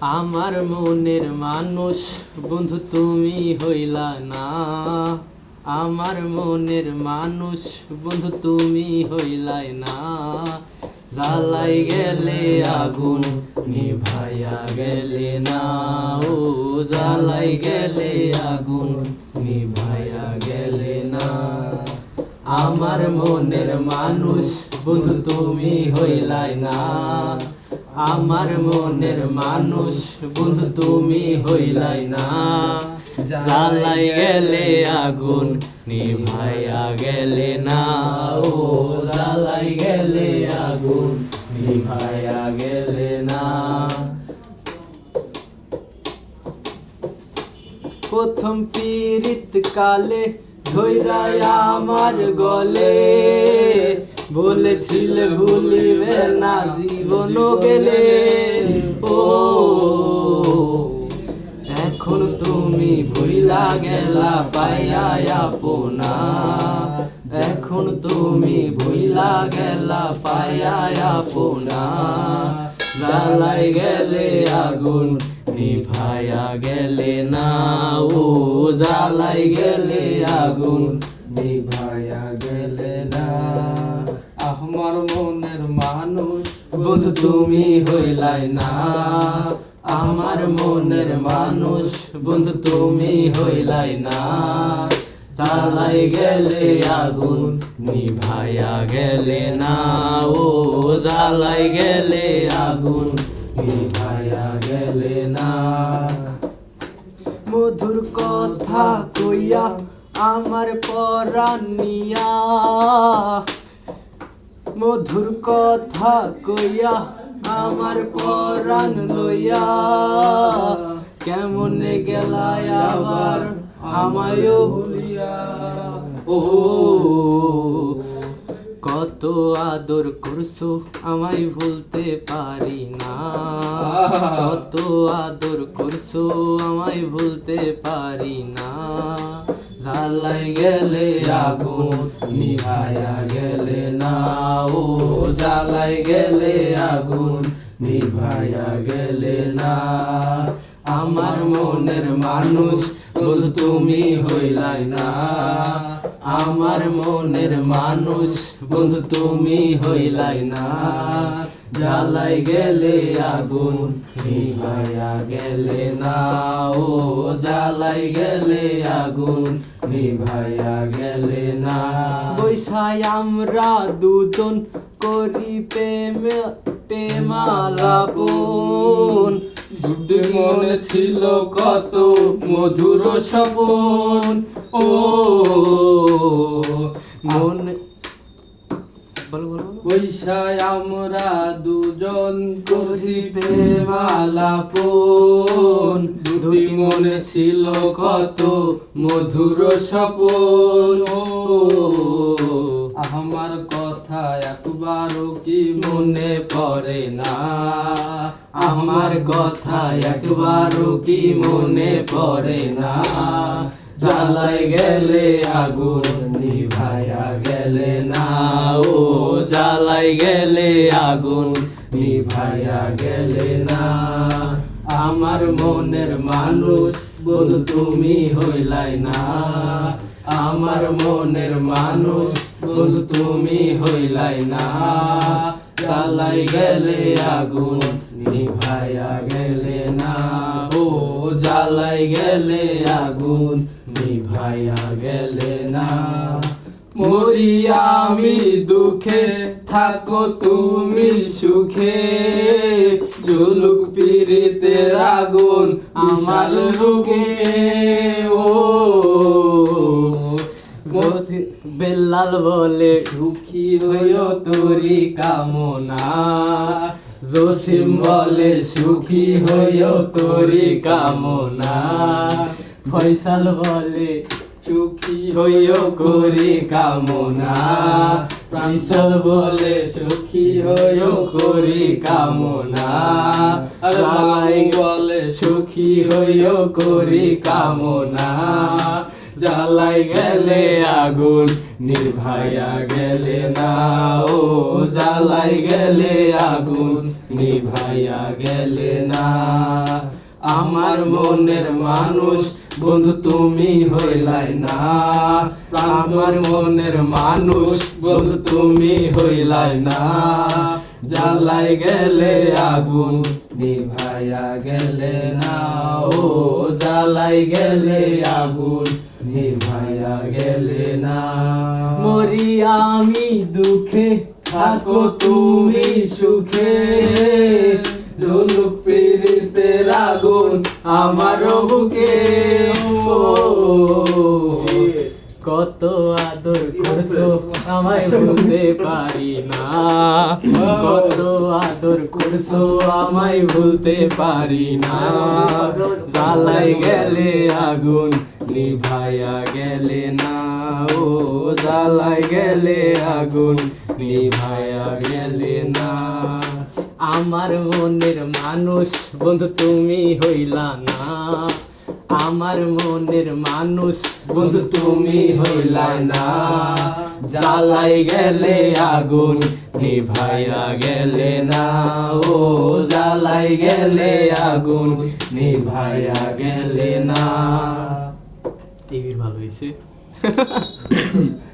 আমার মনের মানুষ, বন্ধু তুমি হইলা না। আমার মনের মানুষ, বন্ধু তুমি হইলাই না। জ্বালাই গেলে আগুন, নিভাইয়া গেলে না। ও, জ্বালাই গেলে আগুন, নিভাইয়া গেলে না। আমার মনের মানুষ, বন্ধু তুমি হইলাই না। আমার মনের মানুষ, বন্ধু তুমি হইলাই না। জ্বালাই গেলে আগুন নিভাইয়া গেলে না। ও, জ্বালাই গেলে আগুন নিভাইয়া গেলে না। প্রথম পীড়িত কালে ধৈরায় আমার গলে। বলেছিলে ভুলিবে না জীবন গেলে। ও, এখন তুমি ভুইলা গেলা পাইয়া আপনা। এখন তুমি ভুইলা গেলা পাইয়া আপনা। জ্বালাই গেলে আগুন, নিভাইয়া গেলে না। ও, জ্বালাই গেলে আগুন, নিভাইয়া গেলে না। আমার মনের মানুষ বন্ধু তুমি হইলাই না। আমার মনের মানুষ বন্ধু তুমি হইলাই না। জ্বালাই গেলে আগুন নিভাইয়া গেলে না। ও জ্বালাই গেলে আগুন নিভাইয়া গেলে না। মধুর কথা কইয়া আমার পরানিয়া মধুর কথা কইয়া আমার পরাণ লইয়া কেমনে গেলায় আবার আমায়ও ভুলিয়া? ও, কত আদর করছ আমায় ভুলতে পারি না। কত আদর করছ আমায় ভুলতে পারি না। জ্বালাই গেলে আগুন নিভাইয়া গেলে না ও জ্বালাই গেলে আগুন নিভাইয়া গেলে না। আমার মনের মানুষ তুমি হইলাই না। আমার মনের মানুষ বন্ধু তুমি হইলাই না। জ্বালাই গেলে আগুন নিভাইয়া গেলে না ও জ্বালাই গেলে আগুন নিভাইয়া গেলে না। বৈশায় আমরা দুজন করি প্রেম প্রেমালাপন। দুটি মনে ছিল কত মধুর স্বপন। ও মনে বলো আমরা দুজন মনে ছিল কত মধুর আমার কথা একবারও কি মনে পড়ে না? আমার কথা একবারও কি মনে পড়ে না? জ্বালাই গেলে আগুন জ্বালাই গেলে আগুন, নিভাইয়া গেলে না। আমার মনের মানুষ, বন্ধু তুমি হইলাই না। আমার মনের মানুষ, বন্ধু তুমি হইলাই না। জ্বালাই গেলে আগুন, নিভাইয়া গেলে না। ও, জ্বালাই গেলে আগুন, নিভাইয়া গেলে মরি আমি দুঃখে থাকো তুমি সুখে। জুলুক পিরিতে আগুন আমার রুখে ও বেল্লাল বলে সুখী হইও তোরি কামনা। জসিম বলে সুখী হইও তোরি কামনা। ফয়সাল বলে সুখী হইও করি কামনা। ফয়সাল বলে সুখী হইও করি কামনা। রাই বলে সুখী হইও করি কামনা। জ্বালাই গেলে আগুন নিভাইয়া গেলে না। ও জ্বালাই গেলে আগুন নিভাইয়া গেলে না। আমার মনের মানুষ বন্ধু তুমি হইলাই না। আমার মনের মানুষ বন্ধু তুমি হইলাই না। জ্বালাই গেলে আগুন নিভাইয়া গেলে না। ও জ্বালাই গেলে আগুন নিভাইয়া গেলে না। মরি আমি দুঃখে থাকো তুমি সুখে। ঝুলুক আগুন আমারও বুকে। কত আদর করছ আমায় ভুলতে পারি না। কত আদর করছ আমায় ভুলতে পারি না। জ্বালাই গেলে আগুন নিভাইয়া গেলে না। ও জ্বালাই গেলে আগুন নিভাইয়া গেলে আমার মনের মানুষ বন্ধু তুমি হইলা না। আমার মনের মানুষ বন্ধু তুমি হইলা না। জ্বালাই গেলে আগুন নিভাইয়া গেলে না। ও জ্বালাই গেলে আগুন নিভাইয়া গেলে না। এই ভালো হয়েছে